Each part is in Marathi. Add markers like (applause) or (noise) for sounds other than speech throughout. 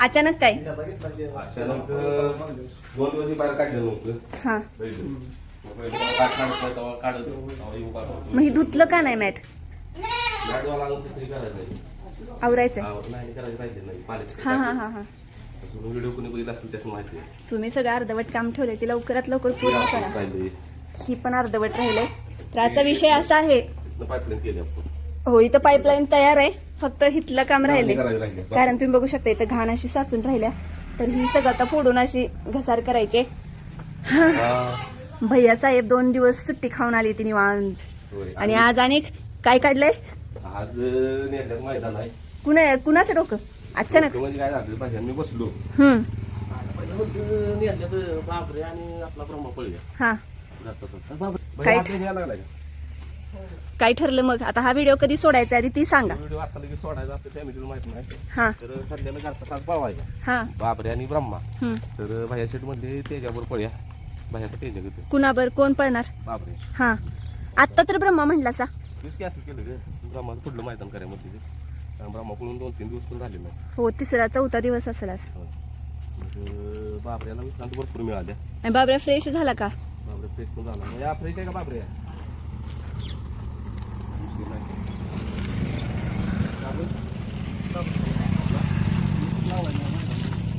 अचानक काय? अचानक दोन दिवस बाहेर काढलं नव्हतं. हा. मग ही धुतलं का नाही मॅट? आवरायचं हा हा हा हा. तुम्ही सगळं अर्धवट काम ठेवले ते लवकरात लवकर पूर्ण करा. ही पण अर्धवट राहिले तर आजचा विषय असा आहे. पाईपलाईन केली आपण. हो इथं पाईपलाईन तयार आहे. फक्त हिथलं काम राहिले. कारण तुम्ही बघू शकता इथं घाण अशी साचून राहिल्या. तर ही सगळं आता फोडून अशी घसार करायचे. हा. भैया साहेब दोन दिवस सुट्टी खाऊन आली ती निवांत. आणि आज आणि काय काढलंय? कुणा कुणाचं डोकं? अचानक. म्हणजे काय झालं पाहिजे मी बसलो. आणि आपला ब्रह्मा हा. काय? काय ठरलं मग? आता हा व्हिडिओ कधी सोडायचा आधी ती सांगा. व्हिडिओ आता लगेच सोडायचा आपल्या फॅमिलीला माहीत नाही. हा. तर ठरलेलं घरचा हा. आणि ब्रह्मा. हम्म. तर भाया शेट म्हणले तेजावर पळ्या. भायाचा तेजा घेतो कुणाबर? कोण पळणार? बापरे हा. आत्ता तर ब्रह्मा म्हणला सा केलं रे. ब्रह्माचं पुढलं मैदान करायला म्हणते कारण ब्रह्मा पळून दोन तीन दिवस पण झाले नाही. हो तिसरा चौथा दिवस असेल आज. मग बाबऱ्याला विश्रांती भरपूर मिळाल्या. आणि बाबऱ्या फ्रेश झाला का? बाबरे फ्रेश पण झाला. म्हणजे फ्रेश आहे का बाबरे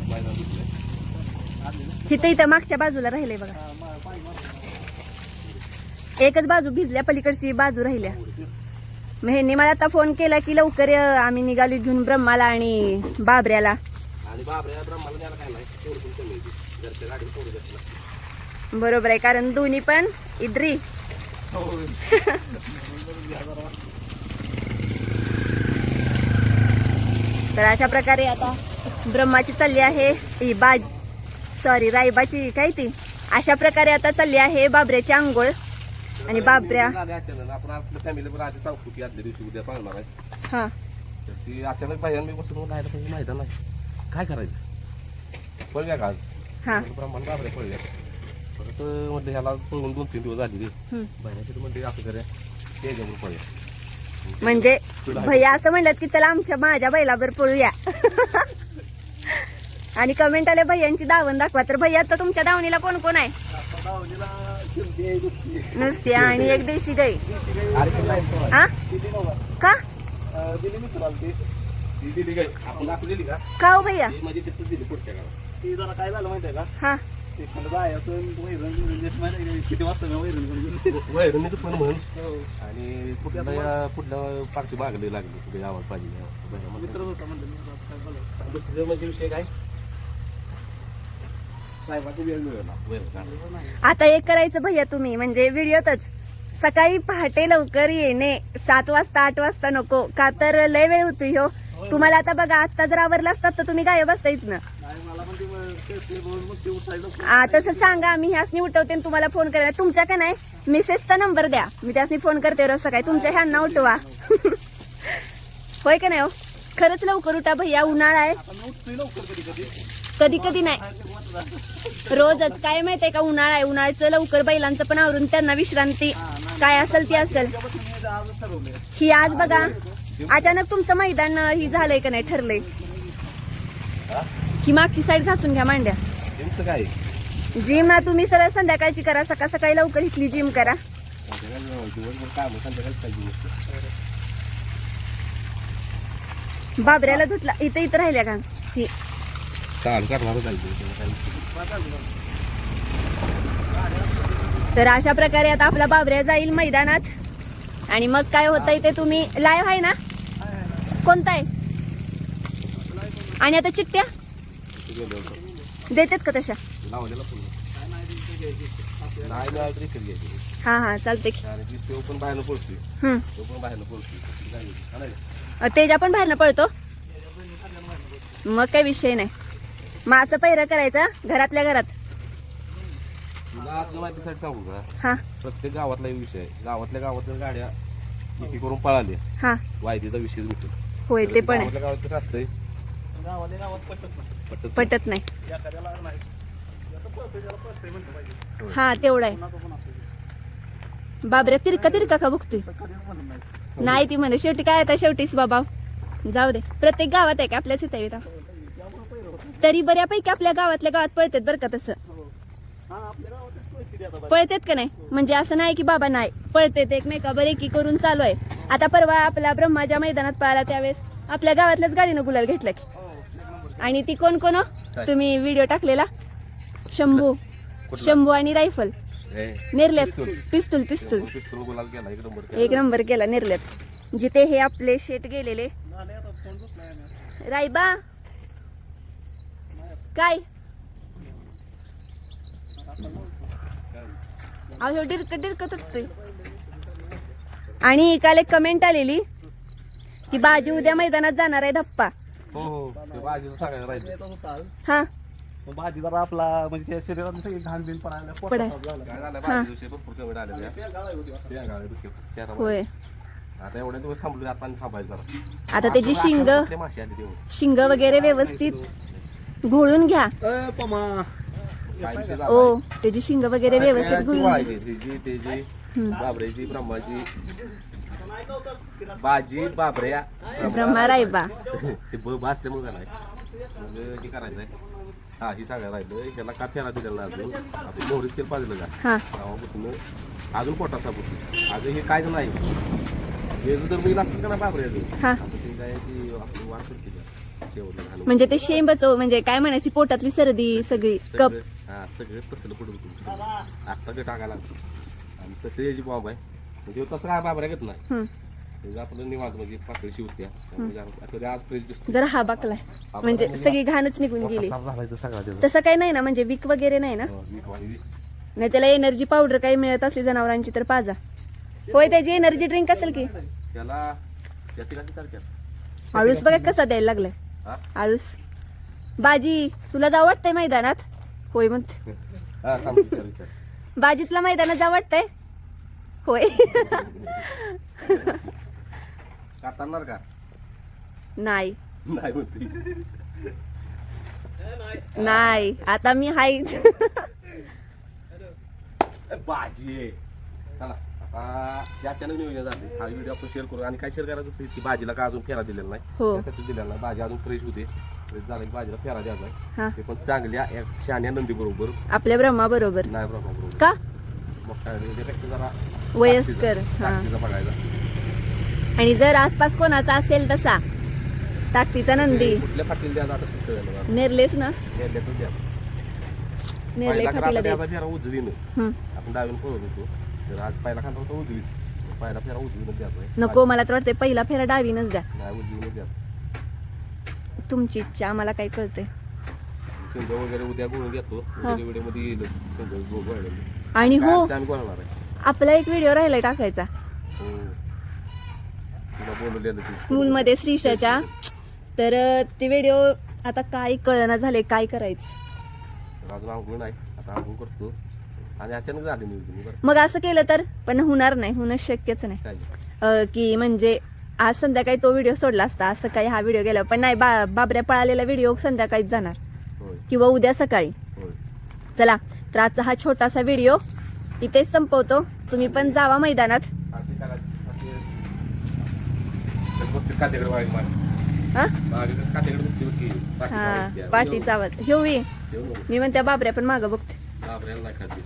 मैदान दिसलंय इथं इथं मागच्या बाजूला राहिले बघा. एकच बाजू भिजल्या पलीकडची बाजू राहिल्या. मग ह्यांनी मला आता फोन केला की लवकर आम्ही निघालो घेऊन ब्रह्माला आणि बाबऱ्याला. बरोबर आहे कारण दोन्ही पण इद्री. तर अशा प्रकारे आता ब्रह्माची चालली आहे ही बाज सॉरी रायबाची काय ती? अशा प्रकारे आता चालली आहे बाबऱ्याची आंघोळ. आणि बाबऱ्या आपण आपल्या फॅमिली पण आधी सांगतो की आदल्या दिवशी उद्या पाळणार आहे. हा. तर ती अचानक पाहिजे मी बसून राहायला पाहिजे मैदान नाही काय करायचं? पळव्या का आज? हा. ब्रह्मांड बाबऱ्या पळल्या परत म्हटलं ह्याला पळून दोन तीन दिवस झाले रे म्हणते असं करूया पळ्या. म्हणजे भैया असं म्हणलं की चला आमच्या माझ्या बैलावर पळूया. (laughs) आणि कमेंट आले भैयांची दावण दाखवा. तर भैया आता तुमच्या दावणीला कोण कोण आहे? नुसती आणि एक देशी गाई. हा? का? का हो भैया? काय झालं का हा. का? किती वाजता पण म्हण आणि कुठल्या कुठल्या पार्टी मागली लागली कुठे पाहिजे म्हणजे विषय काय साहेबाचा वेळ आता एक करायचं भैया तुम्ही म्हणजे व्हिडिओतच. सकाळी पहाटे लवकर येणे सात वाजता आठ वाजता नको का तर लय वेळ होतो ह्यो तुम्हाला आता बघा आता जर आवरला असतात तर तुम्ही गायब असता इथनं. नाही मला पण ते मग ते उठायला आ, तसं सांगा मी ह्यासनी उठवते आणि तुम्हाला फोन करायला तुमच्या का नाही? मिसेसचा नंबर द्या. मी त्यासनी फोन करते रोज सकाळी. तुमच्या ह्यांना उठवा. (laughs) होय का नाही हो? खरंच लवकर उठा भैया उन्हाळा आहे. मी उठतोय लवकर कधी कधी कधी कधी नाही. रोजच. काय माहितीये का उन्हाळा आहे उन्हाळ्याचं लवकर बैलांचं पण आवरून त्यांना विश्रांती. काय असेल ती असेल. ही आज बघा अचानक तुमचं मैदान ही झालंय का नाही ठरलंय. ही मागची साईड घासून घ्या मांड्या. काय? जिम तुम्ही सरळ संध्याकाळची करा सकाळ सकाळी लवकर इथली जिम करा. बाबऱ्याला धुतला इथं इथं राहिल्या का ही चालू करणार पाहिजे तर अशा प्रकारे आता आपला बाबऱ्या जाईल मैदानात. आणि मग काय होतंय ते तुम्ही लाईव्ह आहे ना? कोणता आहे? आणि आता चिठ्ठ्या देतात का तशा? हा हा चालते पण बाहेरनं तेजा पण बाहेरनं पळतो? मग काय विषय नाही. मग असं पहिरं करायचं घरातल्या घरात. तुला आतलं माहितीसाठी सांगू का? हा. प्रत्येक गावातला एक विषय आहे. गावातल्या गावातल्या गाड्या एकी करून पळाल्या. हा. वायदीचा विषय भेटतो. होय ते पण आहे. गावातल्या गावात कसं असतंय? गावातल्या गावात पटत नाही. पटत पटत नाही. एखाद्याला नाही. आता पळतोय त्याला पळतोय म्हणलं पाहिजे. हा तेवढं आहे. पण बाबऱ्या तिरका तिरका का बघतोय दे कधीच म्हणत नाही. नाही ती म्हणे शेवटी काय आता शेवटीच बाबा. जाऊ दे. प्रत्येक गावात आहे का? आपल्याच इथे आहे इथं? पहिलं. तरी बऱ्यापैकी आपल्या गावातल्या गावात पळतात बरं का तसं. हो. पळतात का नाही? म्हणजे असं नाही की बाबा नाही पळतेत एकमेकावर एकी करून चालू आहे. आता परवा आपला ब्रह्माच्या मैदानात पळाला त्यावेळेस आपल्या गावातल्याच गाडीनं गुलाल घेतला की. हो. आणि ती कोण कोण हो? तुम्ही व्हिडिओ टाकलेला? शंभू. शंभू आणि रायफल. नेरल्यात. पिस्तूल. पिस्तूल एक नंबर केला. नेरल्यात. जिथे हे आपले शेट गेलेले. रायबा. काय? अहो डिरक डिरक तुटतोय. आणि काल एक कमेंट आलेली की बाजी उद्या मैदानात जाणार आहे धप्पा. हो हो. ते बाजीचं राहिलं. हा. मग भाजी जरा आपला म्हणजे त्या शरीरात सगळी घाण बिन पडायला पडाय. होय. आता एवढ्या दिवस थांबलो थांबायचं जरा. आता त्याची शिंग कुठले मासे आले तेवढे? शिंग वगैरे व्यवस्थित. घोळून घ्या. पमा. ओ त्याची शिंग वगैरे व्यवस्थित घोळून घ्या. त्याची बाबऱ्याची ब्रह्माची बाजी बाबऱ्या ब्रह्मा रायबा. (laughs) ते ब मग हे करायचंय. हा ही सांगायला राहिलं ह्याला का फेरा दिलेला अजून? आपण मोहरीच तेल पाजलं का? हा. तेव्हापासून अजून पोटा सापडतो अजून हे कायच नाही. हे जर मी असतील का ना हा. आता ते काय ती घालून म्हणजे ते शेंबच म्हणजे काय म्हणायची पोटातली सर्दी सगळी कप सगळं हा सगळं तसलं पडून आत्ता ते टाकायला लागतं. आणि तसं याची बॉम्ब आहे म्हणजे तसं काय बाबऱ्या घेत नाही. हम्म. म्हणजे आपलं निवांत म्हणजे पातळी शिवत्या म्हणजे आता आज फ्रेश दिसतो जरा हा बाकलाय म्हणजे सगळी घाणच निघून गेली. सगळा त्याचा तसं काही नाही ना म्हणजे विक वगैरे नाही ना? हो. नाही त्याला एनर्जी पावडर काही मिळत असली जनावरांची तर पाजा. होय त्याची एनर्जी ड्रिंक असेल की? त्याला आळूस बघा कसा द्यायला लागलाय. हा आळूस. बाजी तुला जाऊ वाटतंय मैदानात? होय म्हणते हा बाजीतला मैदानात जाऊ वाटतंय? होय. कातारणार का? नाही. नाही होती. नाही आता मी हाय. भाजी आहे आता अचानक नियोजन झाले. हा व्हिडिओ आपण शेअर करू. आणि काय शेअर करायचं होतं की भाजीला का अजून फेरा दिलेला नाही. हो. त्यासाठी दिलेला नाही. भाजी अजून फ्रेश होते. फ्रेश झालं की भाजीला फेरा द्यायचा हा. आहे ते पण चांगल्या एक शहाण्या नंदी बरोबर आपल्या ब्रह्मा बरोबर. नाही बरोबर बरोबर. का? मग काय नाही, त्यापेक्षा जरा वयस्कर हा. ताकदीचा बघायचा आणि जर आसपास कोणाचा असेल तसा ताकदीचा नंदी. कुठल्या फाटीला आता नेरलेच ना? द्या. नेरले पहिला फाटीला करायला द्यायचं. द्यायचा फेरा उजवीनं. हम्म. आपण डावीनं पळत होतो तर आज पहिला खांदा होता उजवीच. पहिला फेरा उजवीनं द्यायचा नको मला तर वाटतंय पहिला फेरा डावीनच द्या. नाही उजवीनं द्यायचा तुमची इच्छा आम्हाला काय कळतंय? शेंगा वगैरे उद्या गोळून घेतो. उद्या व्हिडिओमध्ये येईल. शेंगा गो- गोळलेले. आणि हो आजच्या आम्ही गोळणार आहे. आपला एक व्हिडिओ राहिलाय टाकायचा. हो. तुला बोलवलेलं ते स्कूलमध्ये. श्रीषाच्या. तर अं, ते व्हिडिओ आता काय कळना झाले काय करायचं? तर अजून नाही आता करतो. आणि अचानक झाले नियोजन बरं. मग असं केलं तर? पण होणार नाही होणं शक्यच नाही. काय? अं, की म्हणजे आज संध्याकाळी तो व्हिडिओ सोडला असता असं काही हा व्हिडिओ गेला पण नाही बा बाबऱ्या पळालेला व्हिडिओ संध्याकाळीच जाणार. होय. किंवा उद्या सकाळी. होय. चला तर आजचा हा छोटासा व्हिडिओ इथेच संपवतो. तुम्ही पण जावा मैदानात. बघते काठीकडे मार. हा? मागे काठीकडे बघते बघ की. पाठी हा. पाठीचा आवाज. येऊ नको. मी म्हणते बाबऱ्या पण मागं बघते. बापऱ्याला नाही खाते.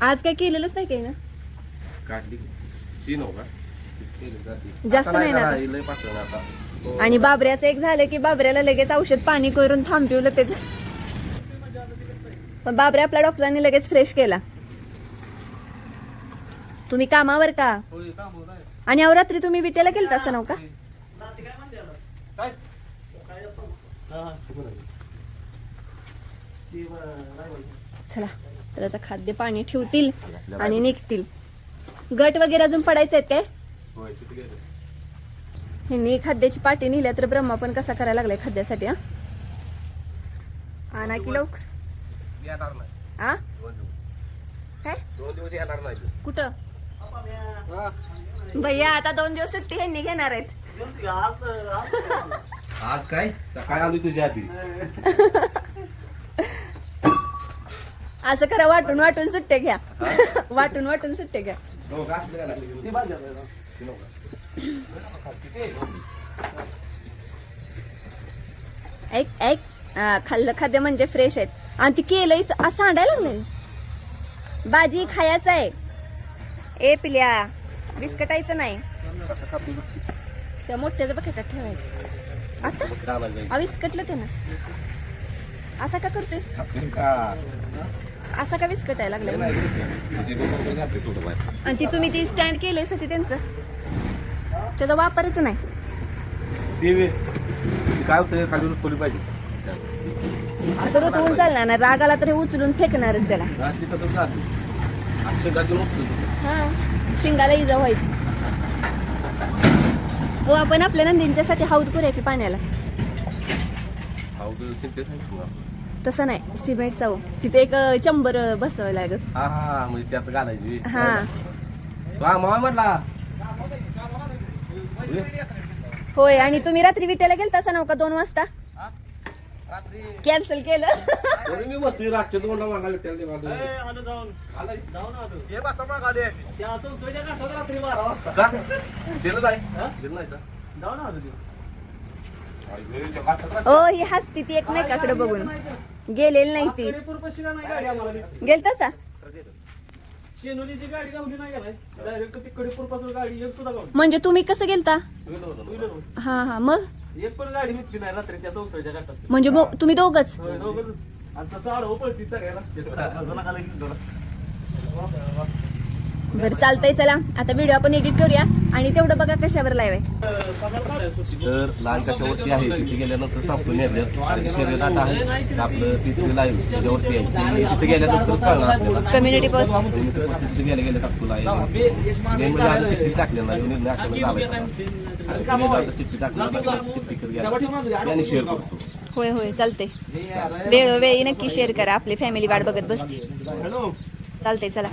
आज काय केलेलंच नाही काही ना काढली का? जास्त नाही ना करा, आता. लय पातळ आहे आता. हो. आणि बाबऱ्याचं एक झालं की बाबऱ्याला लगेच औषध पाणी करून थांबवलं त्याच पण बाबऱ्या आपल्या डॉक्टरांनी लगेच फ्रेश केला तुम्ही कामावर का होय, काम होत आहे. आणि अहो रात्री तुम्ही विटेला केलं तसं नव्ह का काय? हा. ती बरं, नाही बोलत. चला तर आता खाद्य पाणी ठेवतील आणि निघतील. गट वगैरे अजून पडायचे आहेत काय. ह्यांनी खाद्याची पाठी नेल्या तर ब्रह्मा पण कसा करायला लागलाय खाद्यासाठी हा? आणा की दोन दिवस. काय? दोन दिवस येणार नाही कुठं? हा. भैया आता दोन दिवस सुट्टी ह्यांनी घेणार आहेत. आज काय? सकाळी आली तुझ्या आधी. (laughs) असं करा वाटून वाटून सुट्ट्या घ्या. वाटून वाटून सुट्ट्या घ्या? ऐक ऐक. खाल्लं खाद्य म्हणजे फ्रेश आहेत. आणि ती केलंय स- असं सांडायला लागलंय. भाजी खायचं आहे. ए पिल्या. बिस्कटायचं नाही. त्या मोठ्याचं बकेटात ठेवायचं. आता? विस्कटलं ते ना. असा का करतोय? असा का विस्कटायला लागलाय? बाहेर. आणि ती तुम्ही ती स्टँड केलंयसाठी त्यांचं? त्याचा वापरच नाही. काय होतं खाली खोली पाहिजे. असं रोतवून चालणार नाही. राग आला तर हे उचलून फेकणारच त्याला. हा शिंगाला इजा व्हायची. हो आपण आपल्या नंदींच्यासाठी हौद करूया की पाण्याला. तसं नाही सिमेंटचा हो तिथे एक चंबर अं, बसवावं लागत हा हा म्हणजे त्यात घालायची. हा. तो हा मामा म्हटला. होय आणि तुम्ही रात्री विट्याला गेलता असं नव्हता दोन वाजता? कॅन्सल केलं. मी रातच्या देवा हे का? दिलं नाही? दिलं नाही का? ओ ही हसती ती एकमेकाकडे बघून. गेलेली नाही ती? गेल तसा शेनोलीची गाडी गावली नाही गेलाय डायरेक्ट ती कडेपूरपासून गाडी एक सुद्धा गावली म्हणजे तुम्ही कसं गेलता? हा हा. मग. एक पण गाडी मिटली नाही रात्री त्या संसारच्या गाठात म्हणजे तुम्ही दोघच? दोघंच. आणि तसं आडवं पळती सगळ्या रस्त्यात. बरं चालतंय चला. आता व्हिडिओ आपण एडिट करूया. आणि तेवढं बघा कशावर लाईव्ह आहे. तर लहान कशावरती आहे? तिथे गेल्यानंतर सांगतो नेरल्यात आणि शरीर डाटा आहे. आपलं तिथे लाईव्ह त्याच्यावरती आहे. तिथे गेल्यानंतरच कळणार आपल्याला. कम्युनिटी पोस्ट तिथे गेल्या गेल्या टाकतो लाईव्ह मेन म्हणजे आता चिठ्ठीच टाकलेला निर्णय चिठ्ठी चिठ्ठी घ्या आणि शेअर करतो. होय होय चालतंय. वेळोवेळी नक्की शेअर करा. आपली फॅमिली वाट बघत बसते हॅलो चालतंय चला.